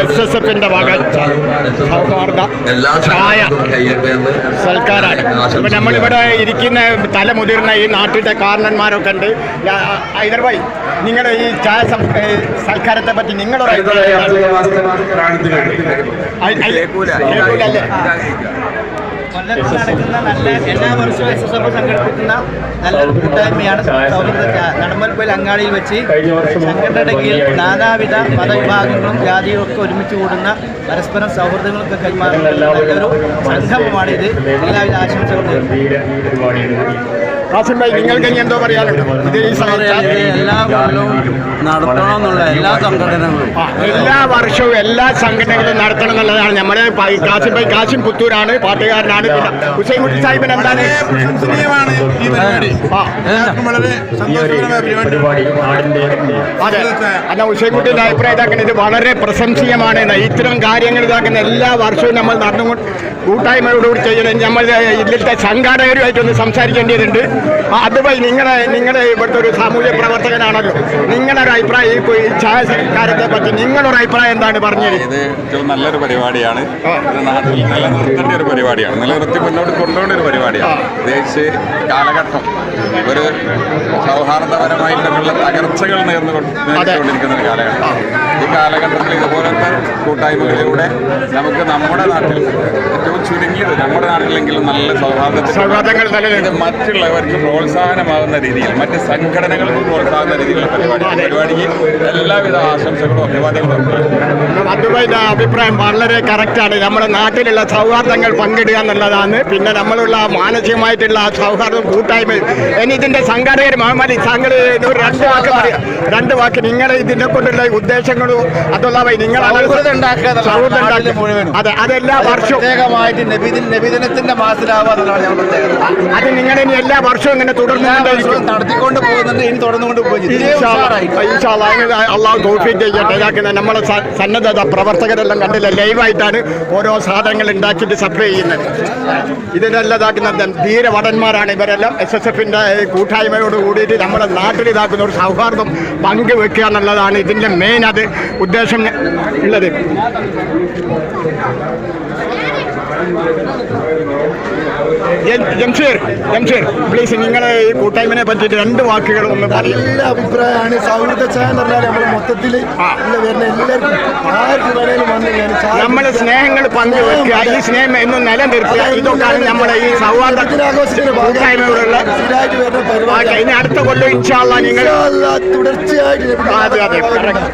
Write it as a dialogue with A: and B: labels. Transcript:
A: S S എഫിന്റെ വക സൗഹാർദ്ദ ചായ സൽക്കാരാണ്. അപ്പൊ നമ്മളിവിടെ ഇരിക്കുന്ന തല മുതിർന്ന ഈ നാട്ടിലെ കാരണന്മാരൊക്കെ ഉണ്ട്. ഹൈദർബായി നിങ്ങളുടെ ഈ ചായ സൽക്കാരത്തെ പറ്റി നിങ്ങളൊരു അഭിപ്രായം
B: കൊല്ലത്ത് നടക്കുന്ന നല്ല എല്ലാ വർഷവും എസ് എസ് എഫ് സംഘടിപ്പിക്കുന്ന നല്ലൊരു കൂട്ടായ്മയാണ് സൗഹൃദ നടമ്പൽപ്പയിൽ അങ്ങാടിയിൽ വെച്ച് സംഘടനയുടെ കീഴിൽ നാനാവിധ മതവിഭാഗങ്ങളും ജാതിയും ഒക്കെ ഒരുമിച്ച് കൂടുന്ന പരസ്പരം സൗഹൃദങ്ങളൊക്കെ കൈമാറുന്ന നല്ലൊരു സംഗമമാണിത് എല്ലാവിധ ആശംസകളും നേരുന്നു
A: ഭായി നിങ്ങൾക്ക് ഇനി എന്തോ പറയാനുണ്ട്? ഇത് ഈ
B: എല്ലാ കൊല്ലവും നടത്തണമെന്നുള്ള എല്ലാ സംഘടനകളും.
A: എല്ലാ വർഷവും എല്ലാ സംഘടനകളും നടത്തണം എന്നുള്ളതാണ് നമ്മുടെ കാസിം ഭായി കാസിം പുത്തൂരാണ് പാട്ടുകാരനാണ്. പിന്നെ ഹുസൈൻ കുട്ടി സാഹിബിന് എന്താണ്?
C: പ്രശംസനീയമാണ് ഈ പരിപാടി.
A: ആ.
C: എല്ലാവർക്കും വളരെ പരിപാടി.
A: അതെ. അല്ല ഹുസൈൻകുട്ടിയുടെ അഭിപ്രായം ഇതാക്കുന്നത് വളരെ പ്രശംസീയമാണ്. ഇത്തരം കാര്യങ്ങൾ ഇതാക്കുന്ന എല്ലാ വർഷവും നമ്മൾ നടന്നുകൊണ്ട് കൂട്ടായ്മയോടുകൂടി ചെയ്യണം. നമ്മൾ ഇതിലത്തെ സംഘാടകരുമായിട്ടൊന്ന് സംസാരിക്കേണ്ടതുണ്ട്. അതുപോലെ നിങ്ങളെ നിങ്ങളുടെ ഇവിടുത്തെ ഒരു സാമൂഹ്യ പ്രവർത്തകനാണല്ലോ. നിങ്ങളുടെ ഒരു അഭിപ്രായം ഈ പോയി ചായ സംസ്കാരത്തെ പറ്റി നിങ്ങളൊരു അഭിപ്രായം എന്താണ് പറഞ്ഞത്?
D: ഇത് ഏറ്റവും നല്ലൊരു പരിപാടിയാണ്. നാട്ടിൽ നിലനിർത്തേണ്ട ഒരു പരിപാടിയാണ്. നിലനിർത്തി മുന്നോട്ട് കൊണ്ടുപോകേണ്ട ഒരു പരിപാടിയാണ്. പ്രത്യേകിച്ച് കാലഘട്ടം ഒരു സൗഹാർദ്ദപരമായിട്ടുള്ള തകർച്ചകൾ നേർന്നുകൊണ്ടിരിക്കുന്ന ഒരു കാലഘട്ടം. ഈ കാലഘട്ടത്തിൽ ഇതുപോലത്തെ കൂട്ടായ്മകളിലൂടെ നമുക്ക് നമ്മുടെ നാട്ടിൽ ഏറ്റവും ചുരുങ്ങിയത് നമ്മുടെ നാട്ടിലെങ്കിലും നല്ല സൗഹാർദ്ദത്തിൽ
A: സൗഹാർദ്ദങ്ങൾ
D: മറ്റുള്ളവർക്ക് പ്രോത്സാഹനമാകുന്ന രീതിയിൽ മറ്റ് സംഘടനകൾക്ക് പ്രോത്സാഹന രീതിയിലുള്ള പരിപാടി പരിപാടിക്ക് എല്ലാവിധ ആശംസകളും അഭിവാദ്യങ്ങളും
A: അതുവൈന്റെ അഭിപ്രായം വളരെ കറക്റ്റാണ് നമ്മുടെ നാട്ടിലുള്ള സൗഹാർദ്ദങ്ങൾ പങ്കിടുക എന്നുള്ളതാണ്. പിന്നെ നമ്മളുള്ള മാനസികമായിട്ടുള്ള സൗഹാർദ്ദം കൂട്ടായ്മ. ഇനി ഇതിന്റെ സംഘാടകർ മഹാമാരി താങ്കൾ രണ്ട് വാക്ക് പറയാം. രണ്ട് വാക്ക്. നിങ്ങൾ ഇതിനെ കൊണ്ടുള്ള ഉദ്ദേശങ്ങളും അതുള്ള നിങ്ങൾ. അതെ അതെല്ലാ വർഷവും.
B: നബിദിനത്തിന്റെ
A: അത് നിങ്ങൾ ഇനി എല്ലാ വർഷവും ഇങ്ങനെ
B: തുടർന്ന്
A: തുടർന്നുകൊണ്ടേയിരിക്കും.
B: നടത്തിക്കൊണ്ട് പോകുന്നുണ്ട് ഇനി തുടർന്നുകൊണ്ട് പോകും
A: അള്ളാഹു ചെയ്യട്ടെ. നമ്മളെ സന്നദ്ധത സന്നദ്ധത പ്രവർത്തകരെല്ലാം കണ്ടില്ല. ലൈവായിട്ടാണ് ഓരോ സാധനങ്ങൾ ഉണ്ടാക്കിയിട്ട് സപ്ലൈ ചെയ്യുന്നത്. ഇതിനെല്ലാം ഇതാക്കുന്ന ധീരവടന്മാരാണ് ഇവരെല്ലാം. എസ് എസ് എഫിന്റെ കൂട്ടായ്മയോട് കൂടിയിട്ട് നമ്മുടെ നാട്ടിൽ ഇതാക്കുന്ന ഒരു സൗഹാർദ്ദം പങ്കുവെക്കുക എന്നുള്ളതാണ് ഇതിന്റെ മെയിൻ അത് ഉദ്ദേശം ഉള്ളത്. ജംഷീർ ജംഷീർ പ്ലീസ് നിങ്ങളെ ഈ കൂട്ടായ്മനെ പറ്റിയിട്ട് രണ്ട് വാക്കുകൾ ഒന്ന്
C: നല്ല അഭിപ്രായമാണ്. സൗഹൃദ ചായ എന്ന് പറഞ്ഞാൽ നമ്മൾ മൊത്തത്തിൽ വരുന്ന എല്ലാവർക്കും ആർക്ക് വേണേലും വന്ന് ഞാൻ ചായ
A: നമ്മൾ സ്നേഹങ്ങൾ പങ്കുവെക്കുക. ഈ സ്നേഹം എന്നും നിലനിർത്തുക. ഇതൊക്കെയാണ് നമ്മുടെ ഈ സൗഹാർദ്ദ
C: ദിനാഘോഷത്തിന്റെ
A: കൂട്ടായ്മയോടുള്ള. ഇനി അടുത്ത കൊല്ലം ഇൻഷാല്ല നിങ്ങൾ
C: തുടർച്ചയായിട്ട്
A: അതെ അതെ correct.